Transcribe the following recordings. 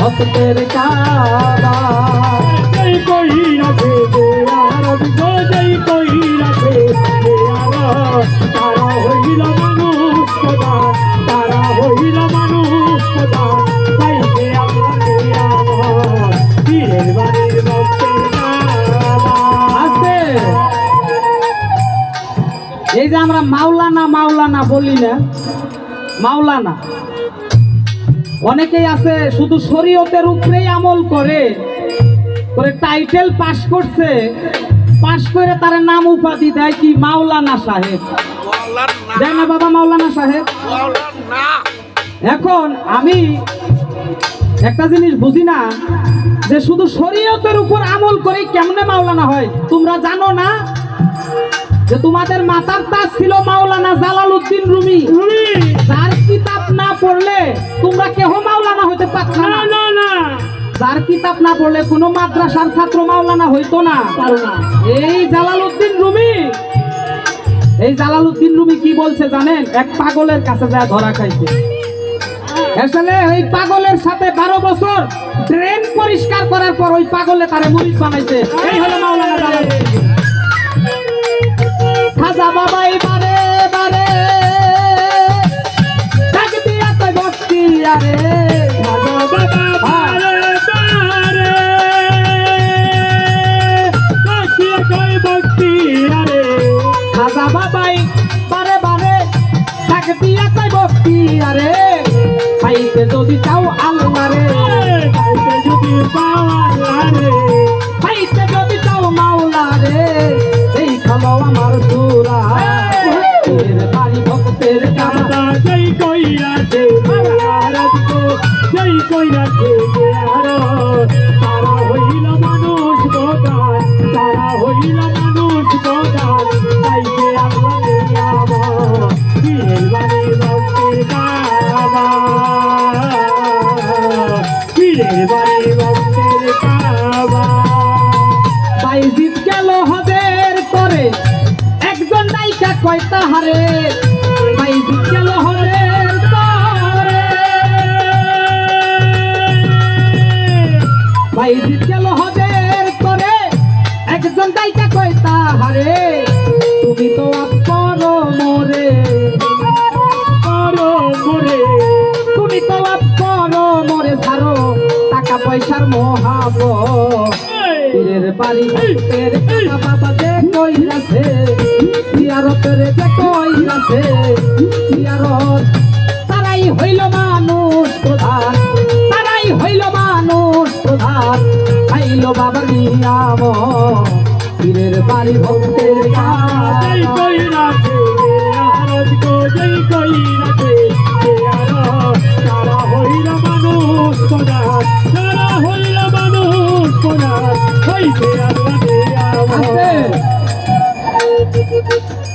ভক্তের কাবা জয় কই রাখে আরব জয় কই রাখে তারা হইল মানুষ খোদা তারা হইল মানুষ খোদা তাই আমার পীরের বাড়ির ভক্তের কাবা আছে। এই যে আমরা মাওলানা মাওলানা বলি না মাওলানা। অনেকেই আছে শুধু শরীয়তের উপরেই আমল করে করে টাইটেল পাস করছে পাস করে তার নাম উপাধি দেয় কি মাওলানা সাহেব? দেয় না বাবা মাওলানা সাহেব। এখন আমি একটা জিনিস বুঝি না যে শুধু শরীয়তের উপর আমল করে কেমনে মাওলানা হয়? তোমরা জানো না যে তোমাদের মাতার তাজ ছিল মাওলানা জালালউদ্দিন রুমি রুমি। পড়লে তোমরা কেহ মাওলানা হইতে পারছ না। না না যার কিতাব না পড়লে কোনো মাদ্রাসার ছাত্র মাওলানা হইতো না। এই জালালউদ্দিন রুমি এই জালালউদ্দিন রুমি কি বলছে জানেন? এক পাগলের কাছে যায় ধরা খাইছে। আসলে ওই পাগলের সাথে বারো বছর ড্রেন পরিষ্কার করার পর ওই পাগলে তারে মুরিদ বানাইছে। এই হলো মাওলানা জালালউদ্দিন। আরে পাইতে যদি চাও আল্লাহরে কাইতে বাড়ি ভক্তের কাবা করে একজন নায়িকা কয় তাহারে। বাইজিৎ গেল হদের করে গেল হদের করে একজন নায়িকা কয় তাহারে। মহাব পীরের বাড়ি কাকা বাবা যে কইরাছে। জিয়ারতের যে কইরাছে। জিয়ারত তারাই হইল মানুষ প্রধান।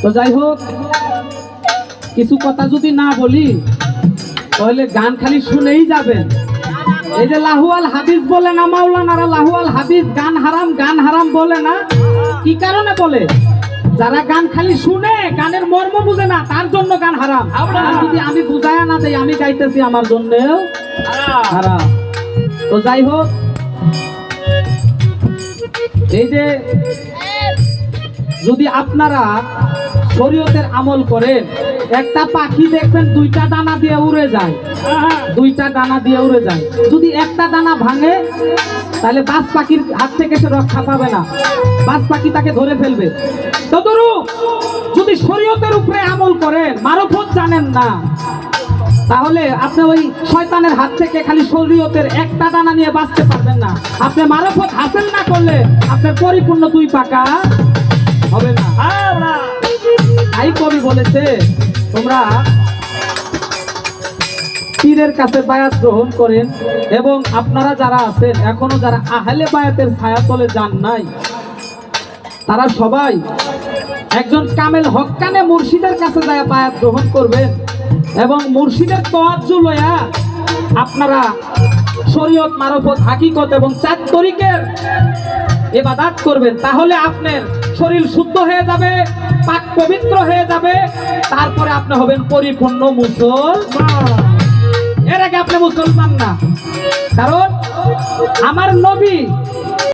তো যাই হোক কিছু কথা যদি না বলি তাহলে গান খালি শুনেই যাবেন। এই যে লাহুয়াল হাদিস বলে না মাওলানারা লাহুয়াল হাদিস গান হারাম গান হারাম বলে না। কি কারণে বলে? যারা গান খালি শুনে গানের মর্ম বুঝে না তার জন্য গান হারাম। যদি আমি বুঝায়া না দেই আমি গাইতেছি আমার জন্য হারাম তো যাই হোক এই যে যদি আপনারা শরীয়তের আমল করেন, একটা পাখি দেখবেন দুইটা দানা দিয়ে উড়ে যায়। দুইটা দানা দিয়ে উড়ে যায়। যদি একটা দানা ভাঙে, তাহলে বাস পাখির হাত থেকে সে রক্ষা পাবে না। বাস পাখি তাকে ধরে ফেলবে। তদরূপ যদি শরীয়তের উপরে আমল করেন, মারফত জানেন না। তাহলে আপনি ওই শয়তানের হাত থেকে খালি শরীয়তের একটা দানা নিয়ে বাঁচতে পারবেন না। আপনি মারফত হাসিল না করলে আপনার পরিপূর্ণ দুই পাকা হবে না। তাই কবি বলেছে তোমরা পীরের কাছে বায়াত গ্রহণ করেন এবং আপনারা যারা আছেন এখনও যারা আহলে বায়াতের ছায়া তলে যান নাই তারা সবাই একজন কামেল হক্কানে মুর্শিদের কাছে যায় বায়াত গ্রহণ করবেন। এবং মুর্শিদের তোয়াজ্জু লয়া আপনারা শরীয়ত মারফত হাকিকত এবং চার তরিকের এবাদাত করবেন, তাহলে আপনার শরীর শুদ্ধ হয়ে যাবে, পাক পবিত্র হয়ে যাবে, তারপরে আপনি হবেন পরিপূর্ণ মুসলমান। এর আগে আপনি মুসলমান না, কারণ আমার নবী